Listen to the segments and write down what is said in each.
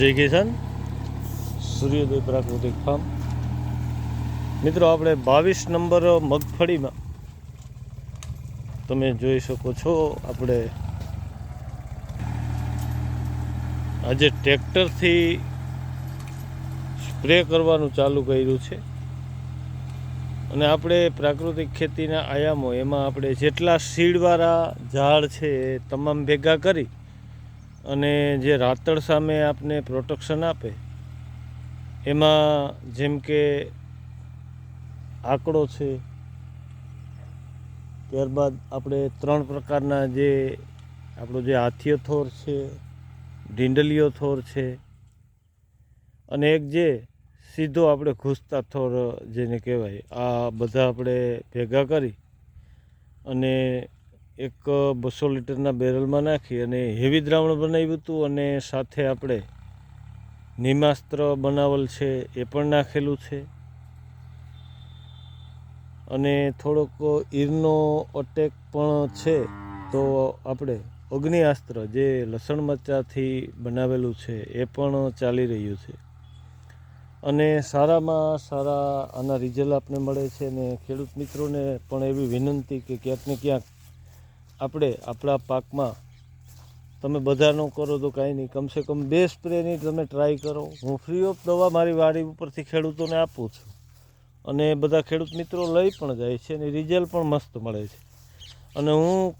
જય કિસાન સૂર્યોદય પ્રાકૃતિક ફાર્મ. મિત્રો, આપણે બાવીસ નંબર મગફળીમાં તમે જોઈ શકો છો, આપણે આજે ટ્રેક્ટરથી સ્પ્રે કરવાનું ચાલુ કર્યું છે. અને આપણે પ્રાકૃતિક ખેતીના આયામો, એમાં આપણે જેટલા સીડવાળા ઝાડ છે એ તમામ ભેગા કરી અને જે રાતળ સામે આપને પ્રોટેક્શન આપે, એમાં જેમ કે આંકડો છે, ત્યારબાદ આપણે ત્રણ પ્રકારના જે આપણો જે હાથીઓ થોર છે ઢીંડલીઓ થોર છે, અને એક જે સીધો આપણે ઘૂસતા થોર જેને કહેવાય, આ બધા આપણે ભેગા કરી અને એક બસો લીટરના બેરલમાં નાખી અને હેવી દ્રાવણ બનાવ્યું હતું અને સાથે આપણે નિમાસ્ત્ર બનાવેલ છે એ પણ નાખેલું છે. અને થોડોક ઈરનો અટેક પણ છે તો આપણે અગ્નિઅસ્ત્ર જે લસણ મરચાથી બનાવેલું છે એ પણ ચાલી રહ્યું છે. અને સારામાં સારા આના રિઝલ્ટ આપણે મળે છે અને ખેડૂત મિત્રોને પણ એવી વિનંતી કે ક્યાંક ને ક્યાંક આપણે આપણા પાકમાં તમે બધાનો કરો તો કાંઈ નહીં. કમસે કમ બે સ્પ્રેની તમે ટ્રાય કરો. હું ફ્રી ઓફ દવા મારી વાડી ઉપરથી ખેડૂતોને આપું છું. અને બધા ખેડૂત મિત્રો લઈ પણ જાય છે અને રિઝલ્ટ પણ મસ્ત મળે છે. અને હું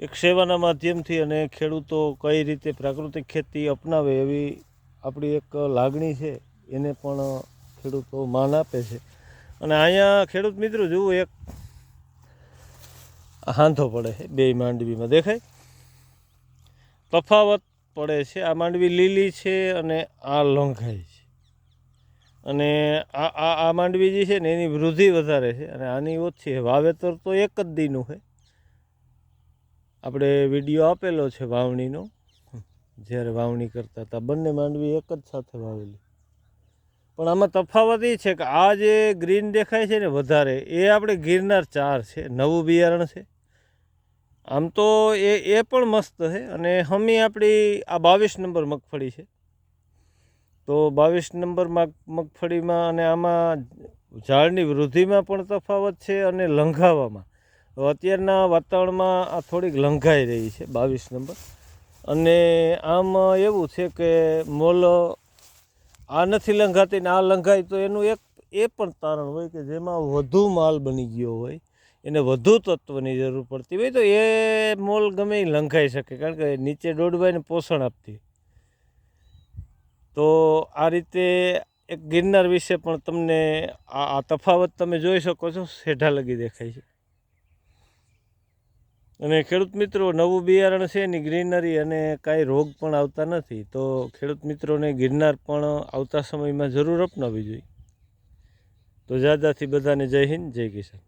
એક સેવાના માધ્યમથી અને ખેડૂતો કઈ રીતે પ્રાકૃતિક ખેતી અપનાવે એવી આપણી એક લાગણી છે, એને પણ ખેડૂતો માન આપે છે. અને અહીંયા ખેડૂત મિત્રો જુઓ એક હાંધો પડે છે, બે માંડવીમાં દેખાય. તફાવત પડે છે, આ માંડવી લીલી છે અને આ લંઘાઈ છે. અને આ આ આ માંડવી જે છે ને, એની વૃદ્ધિ વધારે છે અને આની ઓછી વાવેતર તો એક જ દીનું છે. આપણે વીડિયો આપેલો છે વાવણીનો. જ્યારે વાવણી કરતા હતા, બંને માંડવી એક જ સાથે વાવેલી. પણ આમાં તફાવત એ છે કે આ જે ગ્રીન દેખાય છે ને વધારે, એ આપણે ગિરનાર ચાર છે, નવું બિયારણ છે. આમ તો એ એ પણ મસ્ત છે અને હમી આપણી આ બાવીસ નંબર મગફળી છે. તો બાવીસ નંબર મગફળીમાં અને આમાં ઝાડની વૃદ્ધિમાં પણ તફાવત છે અને લંઘાવામાં. અત્યારના વાતાવરણમાં આ થોડીક લંઘાઈ રહી છે બાવીસ નંબર. અને આમ એવું છે કે મોલ આ નથી લંઘાતી ને આ લંઘાય તો એનું એક, એ પણ તારણ હોય કે જેમાં વધુ માલ બની ગયો હોય. એને વધુ તત્વની જરૂર પડતી હોય તો એ મોલ ગમે લંઘાઈ શકે, કારણ કે નીચે દોડવાઈને પોષણ આપતી. તો આ રીતે એક ગિરનાર વિશે પણ તમને આ આ તફાવત તમે જોઈ શકો છો સેઢા લગી દેખાય છે. અને ખેડૂત મિત્રો, નવું બિયારણ છે, એની ગ્રીનરી અને કાંઈ રોગ પણ આવતા નથી. તો ખેડૂત મિત્રોને ગિરનાર પણ આવતા સમયમાં જરૂર અપનાવવી જોઈએ. તો જાદાથી બધાને જય હિન્દ, જય કિસાન.